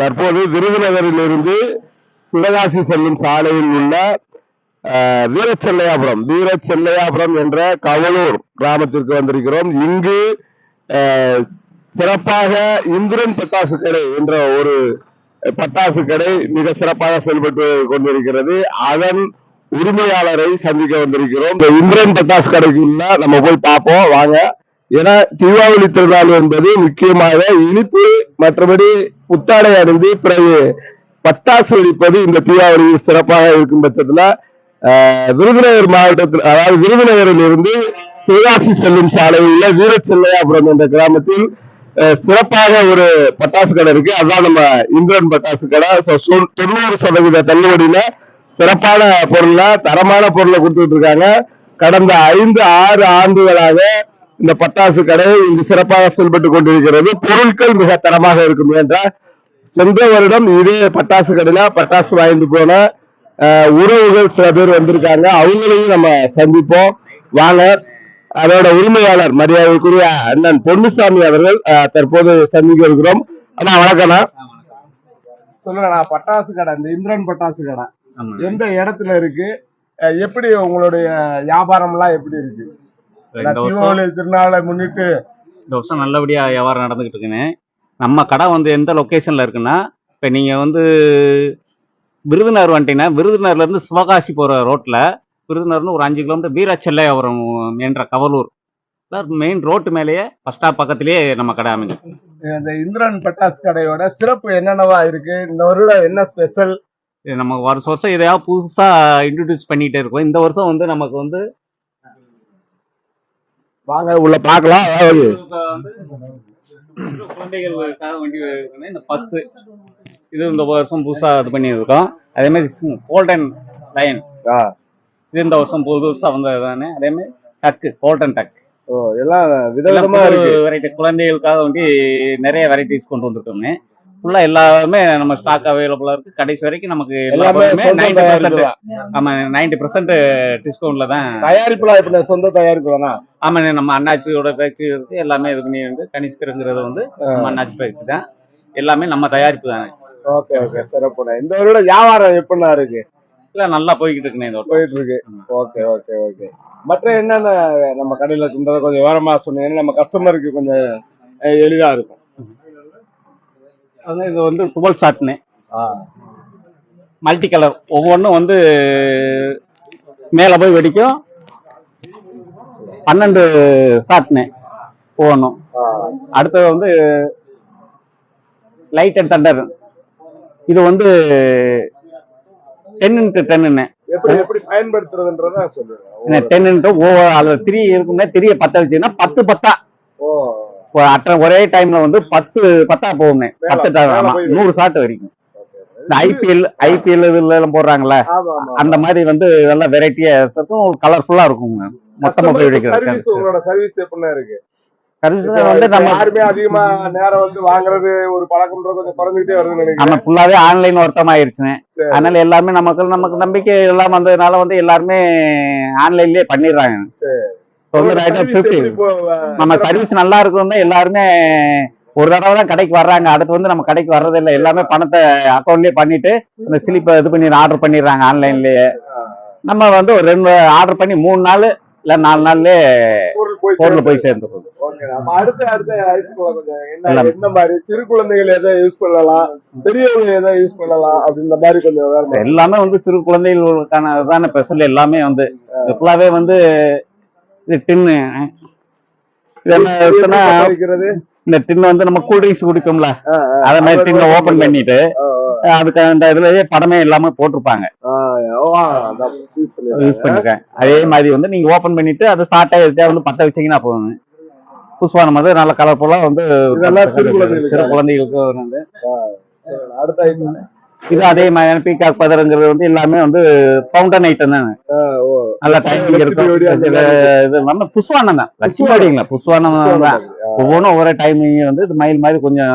தற்போது விருதுநகரிலிருந்து சிவகாசி செல்லும் சாலையில் உள்ள வீரச்செல்லையாபுரம் வீரச்செல்லையாபுரம் என்ற கவலூர் கிராமத்திற்கு வந்திருக்கிறோம். இங்கு சிறப்பாக இந்திரன் பட்டாசு கடை என்ற ஒரு பட்டாசு கடை மிக சிறப்பாக செயல்பட்டு கொண்டிருக்கிறது. அதன் உரிமையாளரை சந்திக்க வந்திருக்கிறோம். இந்த இந்திரன் பட்டாசு கடைக்குள்ள நம்ம போய் பார்ப்போம். வாங்க. ஏன்னா தீபாவளி திருநாள் என்பது முக்கியமாக இனிப்பு மற்றபடி புத்தாடை அணிந்து பிறகு பட்டாசு வெடிப்பது இந்த தீபாவளி சிறப்பாக இருக்கும் பட்சத்துல விருதுநகர் மாவட்டத்தில் அதாவது விருதுநகரில் இருந்து சிவகாசி செல்லும் சாலையில் உள்ள வீரச்செல்லையாபுரம் என்ற கிராமத்தில் சிறப்பாக ஒரு பட்டாசு கடை இருக்கு. அதான் நம்ம இந்திரன் பட்டாசு கடை. தொண்ணூறு சதவீத தள்ளுபடியில சிறப்பான பொருளை தரமான பொருளை கொடுத்துட்டு இருக்காங்க. கடந்த ஐந்து ஆறு ஆண்டுகளாக இந்த பட்டாசு கடை இங்கு சிறப்பாக செயல்பட்டு கொண்டிருக்கிறது. பொருட்கள் மிக தரமாக இருக்கும் என்றால் சென்ற வருடம் இதே பட்டாசு கடையில பட்டாசு வாங்கிட்டு போன உறவுகள் சில பேர் வந்திருக்காங்க. அவங்களையும் நம்ம சந்திப்போம். வாங்க. அதோட உரிமையாளர் மரியாதைக்குரிய அண்ணன் பொன்னுசாமி அவர்கள் தற்போது சந்திக்க இருக்கிறோம். அண்ணா வணக்கம்ண்ணா சொல்லுங்கண்ணா பட்டாசு கடை இந்த இந்திரன் பட்டாசு கடை. எந்த இடத்துல இருக்கு? எப்படி உங்களுடைய வியாபாரம் எல்லாம் எப்படி இருக்கு? தீபாவளி திருநாளை முன்னிட்டு இந்த வருஷம் நல்லபடியா வியாபாரம் நடந்துகிட்டு இருக்குன்னு. நம்ம கடை வந்து எந்த லொக்கேஷன்ல இருக்குன்னா இப்போ நீங்க வந்து விருதுநகர் வந்துட்டீங்கன்னா விருதுநகர்ல இருந்து சிவகாசி போற ரோட்ல விருதுநகர்னு ஒரு அஞ்சு கிலோமீட்டர் வீரச்செல்லையாபுரம் என்ற கவலூர். மெயின் ரோட்டு மேலேயே பஸ் ஸ்டாப் பக்கத்திலேயே நம்ம கடை அமைஞ்சு இந்த இந்திரன் பட்டாசு கடையோட சிறப்பு என்னென்னவா இருக்கு? இந்த வருடம் என்ன ஸ்பெஷல் நம்ம வருஷம் வருஷம் எதையாவது புதுசா இன்ட்ரடியூஸ் பண்ணிட்டே இருக்கோம். இந்த வருஷம் வந்து நமக்கு வந்து வாங்க உள்ள பார்க்கலாம். குழந்தைகளுக்காக வேண்டி இந்த பஸ் இது இந்த வருஷம் புதுசா இது பண்ணியிருக்கோம். அதே மாதிரி கோல்டன் லைன் இது இந்த வருஷம் புதுசா வந்தது தானே அதே மாதிரி டக்கு கோல்டன் டக் ஓ, எல்லாம் விதவிதமா இருக்கு. வெரைட்டி குழந்தைகளுக்காக வேண்டி நிறைய வெரைட்டிஸ் கொண்டு வந்திருக்கோங்க ஃபுல்லா எல்லாமே நம்ம ஸ்டாக் அவைலபிளா இருக்கு. கடைசி வரைக்கும் நமக்கு எல்லாமே நைன்டி பர்சன்ட். ஆமா நைன்டி பர்சன்ட் டிஸ்கவுண்ட்ல தான் தயாரிப்புலாம் இப்ப சொந்த தயாரிப்பு தானா? ஆமாண்ணே நம்ம அண்ணாச்சியோட ஃபேக்டரி இருக்கு. எல்லாமே இது பண்ணி இருக்கு கனிஷ்கருங்கிறது வந்து நம்ம அண்ணாச்சி ஃபேக்டரி தான். எல்லாமே நம்ம தயாரிப்பு தானே. Okay okay. சிறப்புண்ணா. இந்த வருடம் வியாபாரம் எப்படிண்ணா இருக்கு? இல்ல நல்லா போய்கிட்டு இருக்குண்ணே இந்த. போயிட்டு இருக்கு. Okay okay okay. மற்ற என்னென்ன நம்ம கடையில கொஞ்சம் விவரமா சொன்னீங்கன்னா நம்ம கஸ்டமருக்கு கொஞ்சம் எளிதா இருக்கும். அதான் இது வந்து டுவெல் ஷாட்னு மல்டி கலர் ஒவ்வொன்றும் வந்து மேலே போய் வெடிக்கும். பன்னெண்டு ஷாட்னு ஆ, அடுத்தது வந்து லைட் அண்ட் தண்டர் இது வந்து டென் இன்ட்டு டென்னு எப்படி எப்படி பயன்படுத்துறதுன்றத சொல்லுங்க. டென் இன்ட்டு ஓவர் அதில் த்ரீ இருக்கும்னா த்ரீயை பற்ற வச்சுன்னா பத்து. பத்தா ஒரு அட்ட ஒரே டைம்ல வந்து பத்து பத்தா போகும்னே பத்து நூறு ஷாட் வரைக்கும். இந்த ஐபிஎல் ஐபிஎல் இதுல எல்லாம் போடுறாங்கல்ல அந்த மாதிரி வந்து இதெல்லாம் வெரைட்டியா இருக்கும். கலர்ஃபுல்லா இருக்குங்க. மொத்தமா போய் உங்களோட சர்வீஸ் எப்படின்னா இருக்கு? வந்து நம்ம யாருமே அதிகமா நேரம் வந்து வாங்குறது ஒரு பழக்கம்ன்ற கொஞ்சம் குறைஞ்சிக்கிட்டே வருதுன்னு நம்ம ஃபுல்லாவே ஆன்லைன் ஒர்த்தம் ஆயிருச்சுங்க சரி. அதனால எல்லாருமே நமக்கு நமக்கு நம்பிக்கை எல்லாம் வந்ததுனால வந்து எல்லாருமே ஆன்லைன்லயே பண்ணிடுறாங்க. நம்ம சர்வீஸ் நல்லா இருக்கும்னு எல்லாருமே ஒரு தடவை தான் கடைக்கு வர்றாங்க. அடுத்து வந்து நம்ம கடைக்கு வர்றது இல்லை எல்லாமே பணத்தை அக்கௌண்ட்லயே பண்ணிட்டு இந்த ஸ்லிப்பை இது பண்ணி ஆர்டர் பண்ணிடுறாங்க ஆன்லைன்லயே நம்ம வந்து ஒரு ரெண்டு ஆர்டர் பண்ணி மூணு நாள் இல்ல நாலு நாள்லயே பொருள் போய் நம்ம அடுத்த அடுத்த. என்ன மாதிரி சிறு குழந்தைகள் எதை யூஸ் பண்ணலாம் பெரியவங்க எதை யூஸ் பண்ணலாம் அப்படின்ற மாதிரி கொஞ்சம் எல்லாமே வந்து சிறு குழந்தைகளுக்கான தானே ஸ்பெஷல் எல்லாமே வந்து. ஃபுல்லாவே வந்து இது டின்னு இந்த டின்னு வந்து நம்ம கூல் ட்ரிங்க்ஸ் குடிப்போம்ல ஆ, ஆ. அத மாதிரி டின்னை மாதிரி ஓபன் பண்ணிட்டு அதுக்கு அந்த இதுலயே படமே எல்லாமே போட்டிருப்பாங்க. யூஸ் பண்ணிருக்கேன். அதே மாதிரி வந்து நீங்க ஓபன் பண்ணிட்டு அதை சாட்டை எதுக்கா வந்து பத்த வச்சீங்கன்னா போதும் புஷ்வானம் வந்து நல்ல கலர்ஃபுல்லா வந்து சிறு குழந்தைகளுக்கு. வந்து. அடுத்த இது அதே மாதிரி பீகாக் பதறுங்கிறது வந்து எல்லாமே வந்து பவுண்டன் ஐட்டம் தான். நல்ல டைமிங் இருக்கும். நம்ம புஷ்வானம் தான். லட்சுமி வெடிங்களா புஷ்வானம் தான். ஒவ்வொன்றும் ஒவ்வொரு டைமிங் வந்து இது மயில் மாதிரி கொஞ்சம்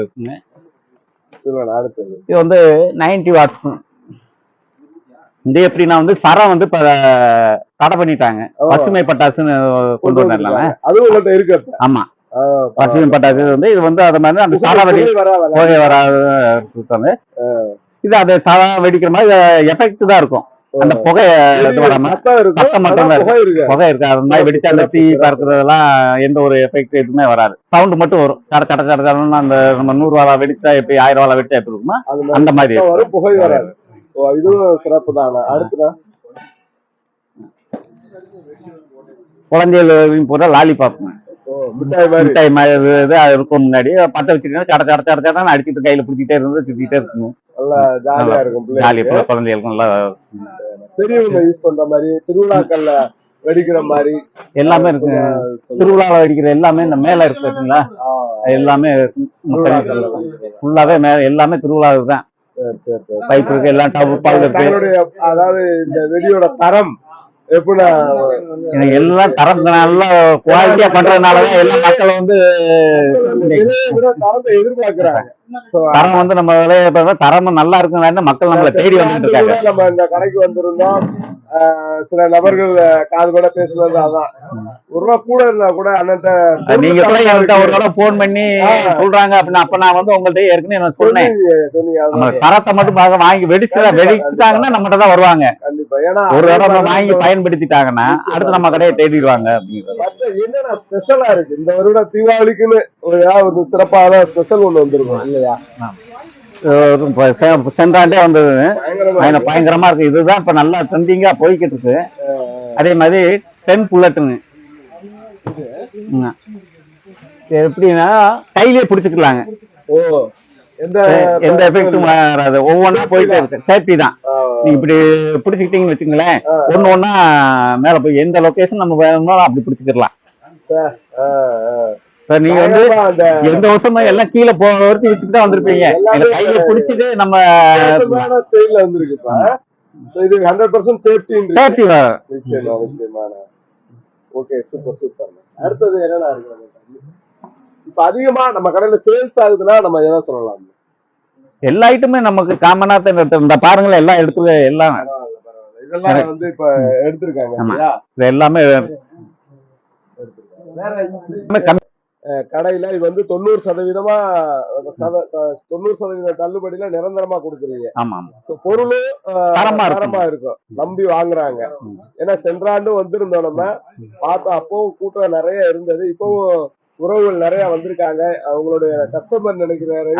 இருக்குங்க. இது வந்து 90 வாட்ஸ் இது எப்படின்னா வந்து சரம் வந்து இப்ப தடை பண்ணிட்டாங்க. பசுமை பட்டாசுன்னு கொண்டு வந்தாங்க அதுவும் இருக்கு. ஆமா. பசுவின் பட்டாசு வந்து இது வந்து அது மாதிரி அந்த சாதா வெடி புகை வராத. இது அது சாதா வெடிக்கிற மாதிரி எஃபெக்ட் தான் இருக்கும். அந்த புகை இது வராம சத்தம் மட்டும் புகை இருக்கு? அது மாதிரி வெடிச்சா அந்த தீ பறக்குறதெல்லாம் எந்த ஒரு எஃபெக்ட் எதுவுமே வராது. சவுண்ட் மட்டும் வரும். சட சட சடன்னு அந்த நம்ம நூறு வாழை வெடிச்சா எப்படி ஆயிரம் வாழை வெடிச்சா எப்படி இருக்குமோ அந்த மாதிரி வரும் புகை வராது. இதுவும் சிறப்பு தான். அடுத்துனா குழந்தைகள் போற லாலிபாப் ஓ மிட்டாய் மாதிரி. அது இருக்கும் முன்னாடி. பத்த வச்சுட்டீங்கன்னா சட சட சட சடன்னு அடிச்சுட்டு கையில பிடிச்சிட்டே இருந்து சுத்திட்டே இருக்கணும். நல்லா ஜாலியா இருக்கும் ஜாலி பிள்ளைங்க குழந்தைகளுக்கும் நல்லா பெரியவங்க யூஸ் பண்ற மாதிரி திருவிழாக்கள்ல வெடிக்கிற மாதிரி. எல்லாமே இருக்கு. திருவிழாவில் வெடிக்கிற எல்லாமே இந்த மேல இருக்கு பார்த்தீங்களா ஆ, எல்லாமே. ஃபுல்லாவே மே எல்லாமே திருவிழாவுக்கு தான். சரி சரி சரி. பைப் இருக்கு எல்லாம் டப் பால் இருக்கு. அதாவது இந்த வெடியோட தரம். எப்படி எனக்கு எல்லாம் தரம் நல்லா குவாலிட்டியா பண்றதுனாலதான் எல்லா மக்கள் வந்து தரத்தை எதிர்பார்க்கிறாங்க. So, தரம் வந்து நம்ம விளைய தரமும் நல்லா இருக்குன்னு மக்கள் நம்மளை தேடி வந்துட்டு இருக்காங்க. நம்ம இந்த கடைக்கு வந்திருந்தோம். சில நபர்கள் காது கூட பேசுனது அதான். ஒரு ரூபா கூட இருந்தா கூட அண்ணன்ட்ட அது நீங்க கூட என்கிட்ட ஒரு தடவை போன் பண்ணி சொல்றாங்க அப்படின்னா அப்ப நான் வந்து உங்கள்ட்ட ஏற்கனவே நான் சொன்னேன். தரத்தை மட்டும் வாங்கி வெடிச்சு வெடிச்சுட்டாங்கன்னா நம்மகிட்ட தான் வருவாங்க. ஒரு தடவை வாங்கி பயன்படுத்திட்டாங்கன்னா அடுத்து நம்ம கடையை தேடிடுவாங்க அப்படிங்கிறது. மத்த என்னென்ன ஸ்பெஷலா இருக்கு? இந்த வருட தீபாவளிக்குன்னு ஒரு ஏதாவது ஒரு சிறப்பான ஸ்பெஷல் ஒண்ணு வந்திருக்கும் இல்லையா? அஹ் இப்ப செ- சென்ற ஆண்டே வந்தது. பயங்கரமா பயங்கர பயங்கரமா இருக்கு. இதுதான் இப்ப நல்லா ட்ரெண்டிங்கா போய்கிட்டு இருக்கு. அதே மாதிரி டென் புல்லட்டுங்க எப்படின்னா கையிலேயே பிடிச்சிக்கலாங்க. ஓ. எந்த எஃபெக்டும் வராது. ஒவ்வொன்றா போயிட்டே இருக்கு. சேஃப்டி தான். நீங்க இப்படி பிடிச்சிக்கிட்டீங்கன்னு வச்சுங்களேன். ஒண்ணு ஒண்ணா மேல போய் எந்த லொகேஷன் நம்ம வேணுமோ அப்படி பிடிச்சிக்கலாம் இப்ப நீங்க வந்து எந்த வருஷமும் எல்லாம் கீழே போற வரைக்கும் வச்சுட்டு தான் வந்திருப்பீங்க. கையில பிடிச்சிட்டு நம்ம ஸ்டைல்ல வந்திருக்கு இப்ப So, இது ஹண்ட்ரட் பர்சன்ட் சேஃப்டி சேஃப்டி நிச்சயமா நிச்சயமான ஓகே சூப்பர் சூப்பர் அடுத்தது என்னடா இருக்கு? இப்ப அதிகமா நம்ம கடையில சேல்ஸ் ஆகுதுன்னா நம்ம எதை சொல்லலாம்? எல்லா ஐட்டமே நமக்கு காமனா தான். இந்த பாருங்களேன் எல்லா இடத்துல எல்லாம். இதெல்லாம் வந்து இப்ப எடுத்திருக்காங்க இது எல்லாமே கடையில இது வந்து தொண்ணூறு சதவீதமா தொண்ணூறு சதவீத தள்ளுபடியில நிரந்தரமா கொடுக்குறீங்க. பொருளும் தரமா இருக்கும். நம்பி வாங்குறாங்க. ஏன்னா சென்ற ஆண்டு வந்திருந்தோம் நம்ம. பார்த்தோம் அப்பவும் கூட்டம் நிறைய இருந்தது. இப்பவும் உறவுகள் நிறைய வந்திருக்காங்க. அவங்களுடைய கஸ்டமர் நினைக்கிறாரு.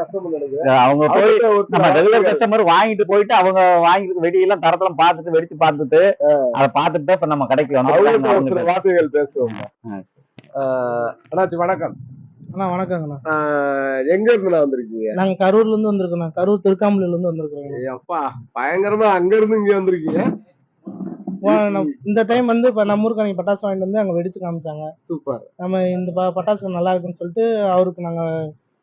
கஸ்டமர் அவங்க போய் நம்ம ரெகுலர் கஸ்டமர் வாங்கிட்டு போயிட்டு அவங்க வாங்கிட்டு வெடியெல்லாம் தரத்தெல்லாம் பார்த்துட்டு வெடிச்சு பார்த்துட்டு அதை பார்த்துட்டு இப்ப நம்ம கடைக்கு ஒரு சில வந்து வார்த்தைகள் பேசுவோம். அண்ணாச்சி வணக்கம். அண்ணா வணக்கங்கண்ணா. எங்க இருந்து வந்திருக்கீங்க? நாங்க கரூர்ல இருந்து வந்திருக்கோம் கரூர் திருக்காமலையில இருந்து வந்திருக்கோம் அப்பா பயங்கரமா அங்க இருந்து இங்க வந்திருக்கீங்க. இந்த டைம் வந்து இப்ப நம்ம ஊருக்கு அன்னைக்கு பட்டாசு வாங்கிட்டு வந்து அங்க வெடிச்சு காமிச்சாங்க. சூப்பர். நம்ம இந்த ப- பட்டாசு நல்லா இருக்குன்னு சொல்லிட்டு அவருக்கு நாங்க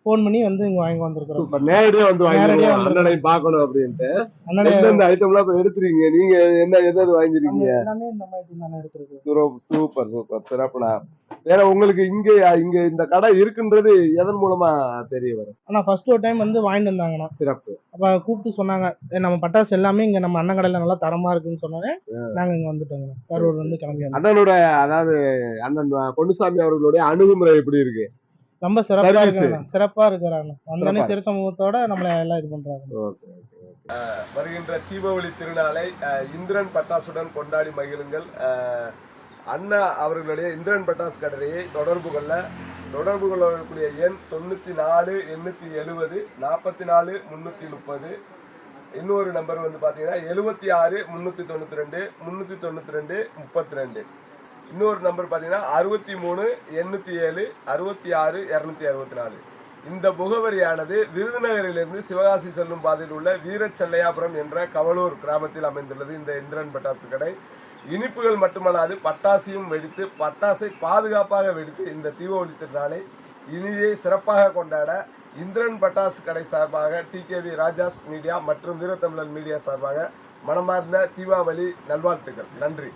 ஃபோன் பண்ணி வந்து இங்க வாங்கி வந்திருக்கிறோம். நேரடியா வந்து நேரடியா வாங்கிருக்கோம் வந்து- அண்ணனை பார்க்கணும் அப்படின்ட்டு. அண்ணனே எந்தெந்த ஐட்டம் எல்லாம் இப்ப எடுத்துறீங்க? நீங்க என்ன எது எது நம்ம வாங்கிருக்கீங்க எல்லாமே இந்த மாதிரி தானே எடுத்திருக்கு சூப்பர் சூப்பர். சிறப்புண்ணா. வேற உங்களுக்கு இங்க இங்க இந்த கடை இருக்குன்றது எதன் மூலமா தெரிய வரும்? ஆனா ஃபர்ஸ்ட் ஒரு டைம் வந்து வாங்கிட்டு வந்தாங்கண்ணா. சிறப்பு. அப்ப கூப்பிட்டு சொன்னாங்க. "ஏய், நம்ம பட்டாசு எல்லாமே இங்க நம்ம அண்ணன் கடையில நல்லா தரமா இருக்குன்னு சொன்னோன்னே நாங்க இங்க வந்துட்டோங்க கரூர் வந்து கிளம்பி அண்ணனோட அதாவது அண்ணன் பொன்னுசாமி அவர்களுடைய அணுகுமுறை எப்படி இருக்கு? ரொம்ப சிறப்பா. இருக்குண்ணா சிறப்பா இருக்கிறாங்க. வந்தோடனே சிறப்பா சிறு சமூகத்தோட நம்மள எல்லாம் இது பண்றாங்க. ஓகே வருகின்ற தீபாவளி திருநாளை அஹ், இந்திரன் பட்டாசுடன் கொண்டாடி மகிழுங்கள். அண்ணா அவர்களுடைய இந்திரன் பட்டாசு கடையை தொடர்பு கொள்ள தொடர்பு கொள்ளக்கூடிய எண் தொண்ணூற்றி நாலு எண்ணூற்றி எழுபது நாற்பத்தி நாலு முந்நூற்றி முப்பது. இன்னொரு நம்பர் வந்து பார்த்தீங்கன்னா எழுபத்தி ஆறு முந்நூற்றி தொண்ணூற்றி ரெண்டு முந்நூற்றி தொண்ணூற்றி ரெண்டு முப்பத்தி ரெண்டு. இன்னொரு நம்பர் பார்த்தீங்கன்னா அறுபத்தி மூணு எண்ணூற்றி ஏழு அறுபத்தி ஆறு இரநூத்தி அறுபத்தி நாலு. இந்த முகவரியானது விருதுநகரிலிருந்து சிவகாசி செல்லும் பாதையில் உள்ள வீரச்செல்லையாபுரம் என்ற கவலூர் கிராமத்தில் அமைந்துள்ளது. இந்த இந்திரன் பட்டாசு கடை. இனிப்புகள் மட்டுமல்லாது பட்டாசையும் வெடித்து பட்டாசை பாதுகாப்பாக வெடித்து இந்த தீபாவளி திருநாளை இனியே சிறப்பாக கொண்டாட இந்திரன் பட்டாசு கடை சார்பாக டிகேவி ராஜாஸ் மீடியா மற்றும் வீரத்தமிழன் மீடியா சார்பாக மனமார்ந்த தீபாவளி நல்வாழ்த்துக்கள். நன்றி.